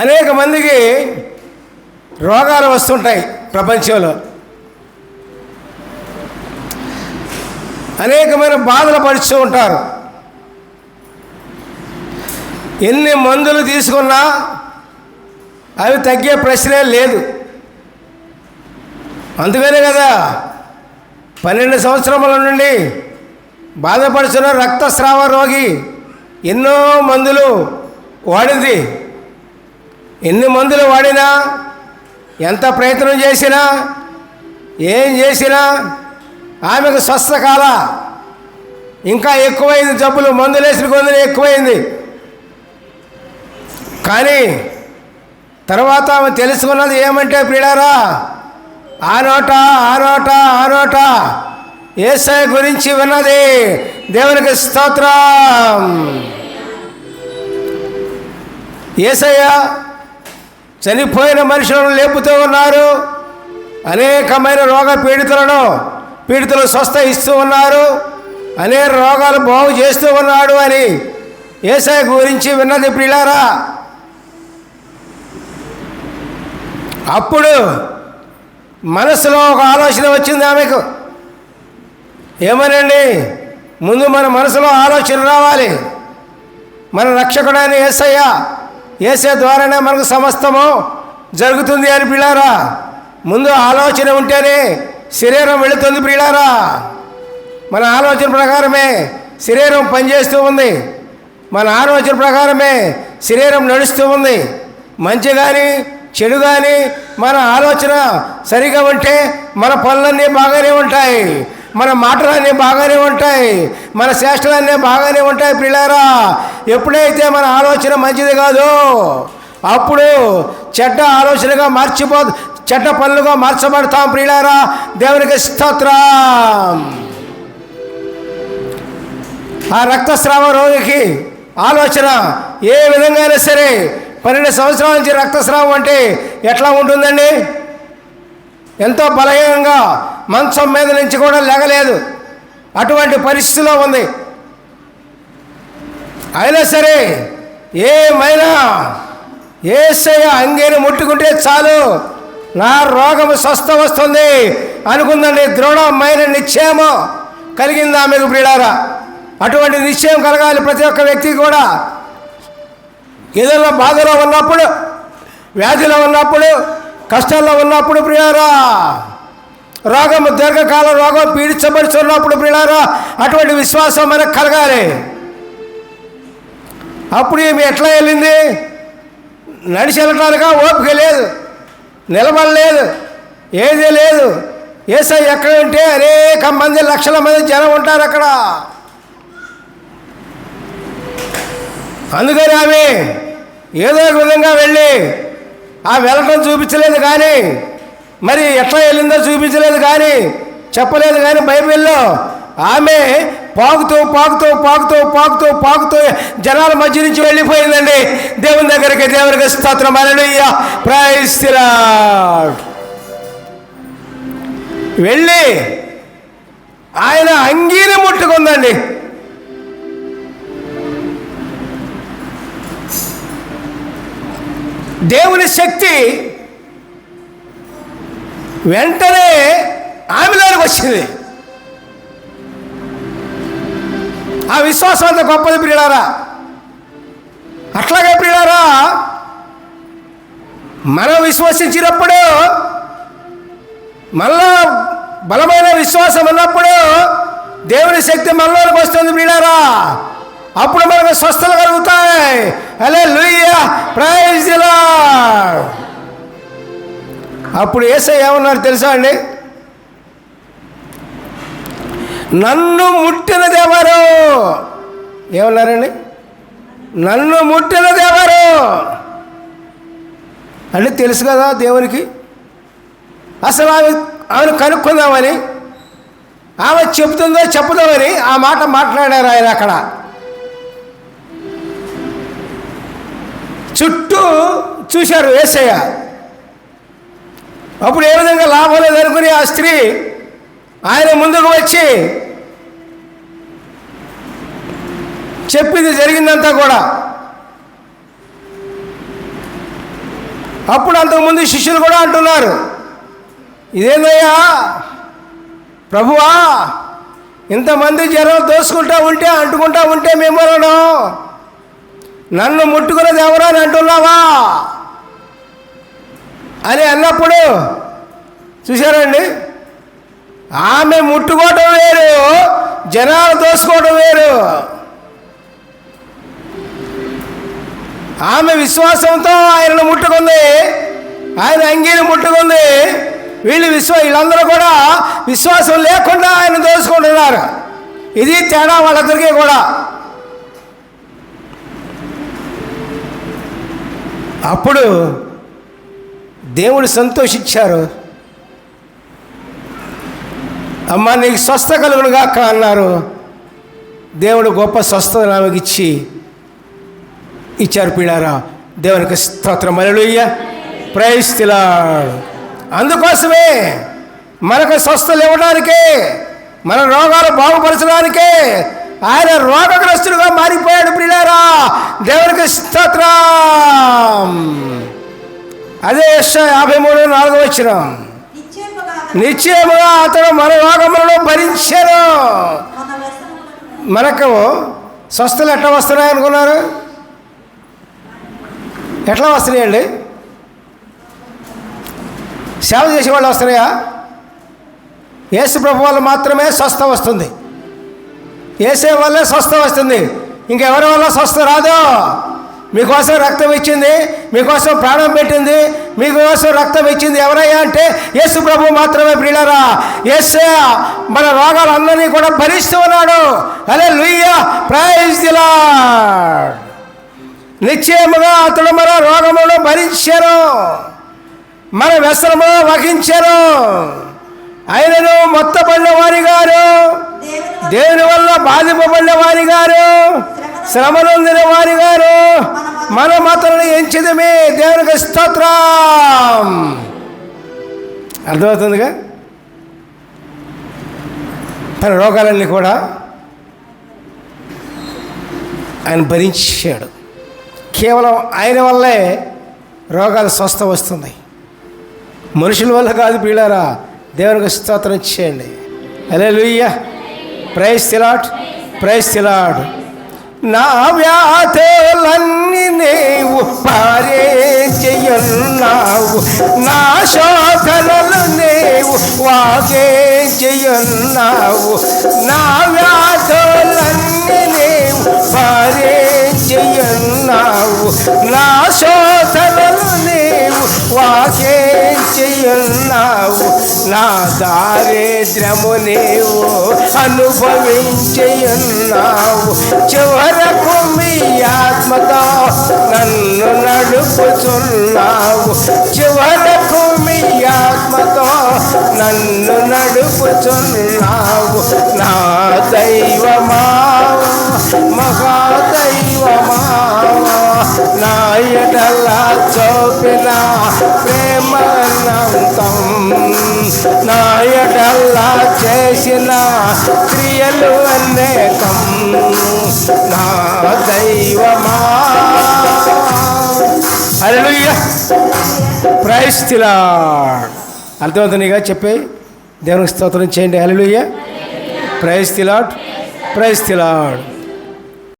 అనేక మందికి రోగాలు వస్తుంటాయి ప్రపంచంలో. అనేకమైన బాధలు పడుతూ ఉంటారు. ఎన్ని మందులు తీసుకున్నా అవి తగ్గే ప్రశ్నే లేదు. అందుకనే కదా పన్నెండు సంవత్సరముల నుండి బాధపడుతున్న రక్తస్రావ రోగి ఎన్నో మందులు వాడింది. ఎన్ని మందులు వాడినా ఎంత ప్రయత్నం చేసినా ఏం చేసినా ఆమెకు స్వస్థ కాల ఇంకా ఎక్కువైంది జబ్బులు మందులు వేసిన ఎక్కువైంది. కానీ తర్వాత ఆమె తెలుసుకున్నది ఏమంటే ప్రిడారా ఆ నోట ఆ నోట ఆ నోట ఏసఐ గురించి విన్నది. దేవునికి స్తోత్రం. ఏసయ్య చనిపోయిన మనుషులను లేపుతూ ఉన్నారు. అనేకమైన రోగ పీడితులను పీడితులు స్వస్థ ఇస్తూ ఉన్నారు. అనేక రోగాలు బాగు చేస్తూ ఉన్నాడు అని ఏసఐ గురించి విన్నది ప్రిలారా. అప్పుడు మనసులో ఒక ఆలోచన వచ్చింది ఆమెకు. ఏమనండి? ముందు మన మనసులో ఆలోచన రావాలి. మన రక్షకుడైన ఏసయ్య ఏసే ద్వారానే మనకు సమస్తము జరుగుతుంది అని పిల్లారా? ముందు ఆలోచన ఉంటేనే శరీరం వెళుతుంది పిల్లారా? మన ఆలోచన ప్రకారమే శరీరం పనిచేస్తూ ఉంది. మన ఆలోచన ప్రకారమే శరీరం నడుస్తూ ఉంది. మంచి కానీ చెడు కానీ మన ఆలోచన సరిగా ఉంటే మన పనులన్నీ బాగానే ఉంటాయి. మన మాటలన్నీ బాగానే ఉంటాయి మన చేష్టలన్నీ బాగానే ఉంటాయి పిల్లారా. ఎప్పుడైతే మన ఆలోచన మంచిది కాదు అప్పుడు చెడ్డ ఆలోచనగా మార్చిపో చెడ్డ పనులుగా మార్చబడతాం ప్రియులారా దేవునికి స్తోత్రం. ఆ రక్తస్రావ రోగికి ఆలోచన ఏ విధంగా అయినా సరే పన్నెండు సంవత్సరాల నుంచి రక్తస్రావం అంటే ఎట్లా ఉంటుందండి? ఎంతో బలహీనంగా మంచం మీద నుంచి కూడా లెగలేదు. అటువంటి పరిస్థితిలో ఉంది. అయినా సరే ఏమైనా ఏసయ్య అంగేని ముట్టుకుంటే చాలు. నా రోగం స్వస్థ వస్తుంది అనుకుందండి. దృఢమైన నిశ్చయము కలిగింది ఆమెకు ప్రిడారా అటువంటి నిశ్చయం కలగాలి ప్రతి ఒక్క వ్యక్తికి కూడా. ఏదైనా బాధలో ఉన్నప్పుడు వ్యాధిలో ఉన్నప్పుడు కష్టాల్లో ఉన్నప్పుడు ప్రియారా రోగం దీర్ఘకాల రోగం పీడించబడుతున్నప్పుడు ప్రియారా అటువంటి విశ్వాసం మనకు కలగాలి. అప్పుడు ఈమె ఎట్లా వెళ్ళింది? నడిచి వెళ్ళటానిక? ఓపిక లేదు. నిలబడలేదు. ఏదీ లేదు. ఏసై ఎక్కడ ఉంటే అనేక మంది లక్షల మంది జనం ఉంటారు అక్కడ. అందుకని ఆమె ఏదో ఒక విధంగా వెళ్ళి ఆ వెళ్ళటం చూపించలేదు కానీ మరి ఎట్లా వెళ్ళిందో చూపించలేదు కానీ చెప్పలేదు కానీ బైబిల్లో ఆమె పాకుతూ పాకుతూ పాకుతూ పాకుతూ పాకుతూ జనాల మధ్య నుంచి వెళ్ళిపోయిందండి. దేవుని దగ్గరికి దేవునికి స్తోత్రం. అలలుయ్య ప్రాయిస్తురా వెళ్ళి ఆయన అంగీని ముట్టుకుందండి. దేవుని శక్తి వెంటనే ఆమెలోనికి వచ్చింది. ఆ విశ్వాసం అంత గొప్పది ప్రియులారా. అట్లాగే ప్రియులారా మనం విశ్వసించినప్పుడు మళ్ళా బలమైన విశ్వాసం ఉన్నప్పుడు దేవుని శక్తి మనలోనికి వస్తుంది ప్రియులారా. అప్పుడు మనకు స్వస్థలు కలుగుతాయి. అలే లూయ ప్రైజ్లా అప్పుడు ఏసై ఏమన్నారు తెలుసా అండి? నన్ను ముట్టినది ఎవరు ఏమన్నారండి? నన్ను ముట్టినది ఎవరు అంటే తెలుసు కదా దేవునికి? అసలు ఆమె ఆమెను కనుక్కుందామని ఆమె చెబుతుందో చెప్పుదామని ఆ మాట మాట్లాడారు ఆయన అక్కడ. చుట్టూ చూశారు ఏసయ్య. అప్పుడు ఏ విధంగా లాభం ఎదుర్కొని ఆ స్త్రీ ఆయన ముందుకు వచ్చి చెప్పింది జరిగిందంతా కూడా. అప్పుడు అంతకుముందు శిష్యులు కూడా అంటున్నారు ఇదేందయ్యా? ప్రభువా ఇంతమంది జనం దోసుకుంటా ఉంటే అంటుకుంటా ఉంటే మేము నన్ను ముట్టుకునేది ఎవరో అని అంటున్నావా? అని అన్నప్పుడు చూశారండి? ఆమె ముట్టుకోవటం వేరు జనాలు దోసుకోవడం వేరు. ఆమె విశ్వాసంతో ఆయనను ముట్టుకుంది ఆయన అంగీని ముట్టుకుంది. వీళ్ళు విశ్వ వీళ్ళందరూ కూడా విశ్వాసం లేకుండా ఆయన తోసుకుంటున్నారు. ఇది తేడా వాళ్ళందరికీ కూడా. అప్పుడు దేవుడు సంతోషించారు. అమ్మ నీకు స్వస్థ కలుగునుగాక అన్నారు. దేవుడు గొప్ప స్వస్థత ఆమెకి ఇచ్చి ఇచ్చారు పీడారా దేవునికి స్తోత్రం. మరలుయ్య ప్రయస్తిలా అందుకోసమే మనకు స్వస్థలు ఇవ్వడానికే మన రోగాలు బాగుపరచడానికే ఆయన రోగగ్రస్తుడుగా మారిపోయాడు ప్రియులారా దేవునికి స్తోత్రం. అదే యెషయా యాభై మూడు నాలుగు వచ్చిన. నిశ్చయముగా అతడు మన రోగములను భరించారు మనకు స్వస్థలు ఎట్లా వస్తున్నాయి అనుకున్నారు? ఎట్లా వస్తున్నాయండి? సేవ చేసే వాళ్ళు వస్తున్నాయా? ఏసు ప్రభు వల్ల మాత్రమే స్వస్థ వస్తుంది. ఏసే వల్లే స్వస్థ వస్తుంది. ఇంకెవరి వల్ల స్వస్థ రాదు? మీకోసం రక్తం ఇచ్చింది మీకోసం ప్రాణం పెట్టింది మీకోసం రక్తం ఇచ్చింది ఎవరయ్యా అంటే యేసు ప్రభు మాత్రమే ప్రియులరా. యేసే మన రోగాలన్నీ కూడా భరిస్తూ ఉన్నాడు. అదే లుయ్య ప్రైజ్ దిలా నిశ్చయముగా అతడు మన రోగమును భరించారు. మన వ్యసనము వహించారు ఆయనను మొత్తపడిన వారి గారు దేవుని వల్ల బాధింపబడిన వారి గారు శ్రమ నొందిన వారి గారు మన మాత్రం ఎంచిదమే దేవునికి స్తోత్రం. అర్థమవుతుందిగా? తన రోగాలన్నీ కూడా ఆయన భరించాడు. కేవలం ఆయన వల్లే రోగాలు స్వస్థ వస్తున్నాయి మనుషుల వల్ల కాదు పీడారా దేవునికి స్తోత్రం చేయండి. అలే లూయ్య ప్రైస్ తిలాట్ ప్రైస్ తిలాడు నా వ్యాధులన్నీ నీవు పారే చెయ్యున్నావు నా శోధనలు నీవు వాగే చెయ్యున్నావు నా వ్యాధులన్నీ నీవు పారే చెయ్యున్నావు నా శోధనలు నీవు వాగే చెయ్యున్నావు నా దారిద్ర్యము నీవు అనుభవించేయున్నావు. చివరకు మీ ఆత్మతో నన్ను నడుపుచున్నావు. చివరకు మీ ఆత్మతో నన్ను నడుపుచున్నావు. నా దైవమా మహాదైవమా నా చోపిన ప్రేమ ప్రేమనంతం నా చేసిన క్రియలు అనేకం నా దైవమా. అలలుయ్య ప్రైస్తిలా అర్థమవుతుందిగా చెప్పి దేవునికి స్తోత్రం చేయండి. Alleluia praise తిలాడ్